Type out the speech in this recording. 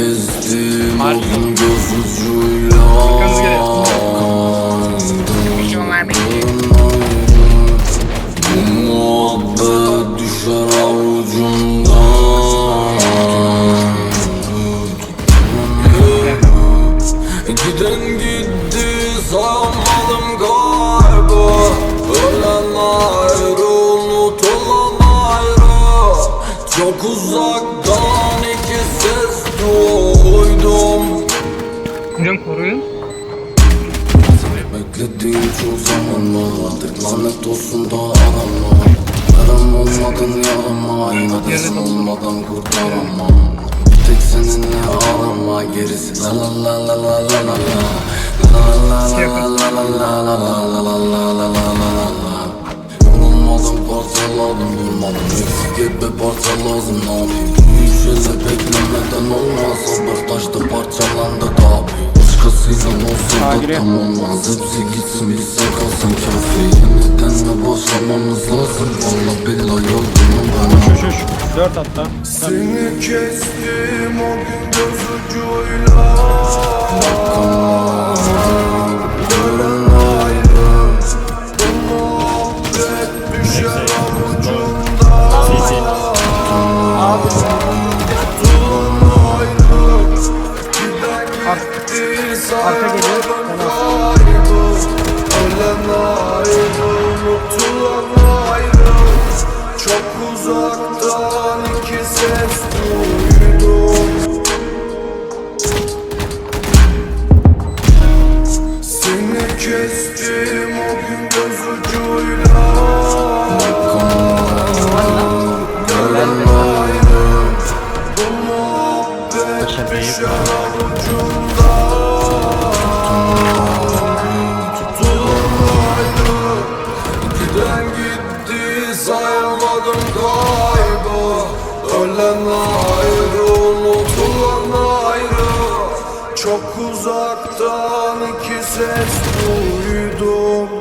Bugün göz ucuyla. Bu muhabbet düşer avucumdan. Giden gitti sayamadım galiba. Ölen ayrı unutulan ayrı. Çok uzaktan iki ses duydum Hocam koruyun. Beklediğim çok zaman var Artık lanet olsun da arama Yaram olmadın yarama İnadısın olmadan kurtaramam Bir tek seninle arama Gerisi la la la la la la la la La la la la la la la la la la la la la la la la Yorulmadım parçaladım durmadım Eksik hep bir parça lazım şeyler beklemeden olmaz Sabır taştı parçalandı tabi Başkasıyla olsa da tam olmaz Hepsi gitsin bir sen kalsın kafi Yeniden de başlamamız lazım. Valla billahi yorgunum ben Şuş şuş. Dört hatta. Seni kestim o gün göz ucuyla. Gören ayrı. Bu muhabbet düşer Arka geliyor. Çok uzaktan iki ses duydum Seni kestim o gün göz ucuyla Gelen ayrım Bu muhabbet bir şarap ucunda kaldım kaybı Ölen ayrı, unutulan ayrı. Çok uzaktan iki ses duydum.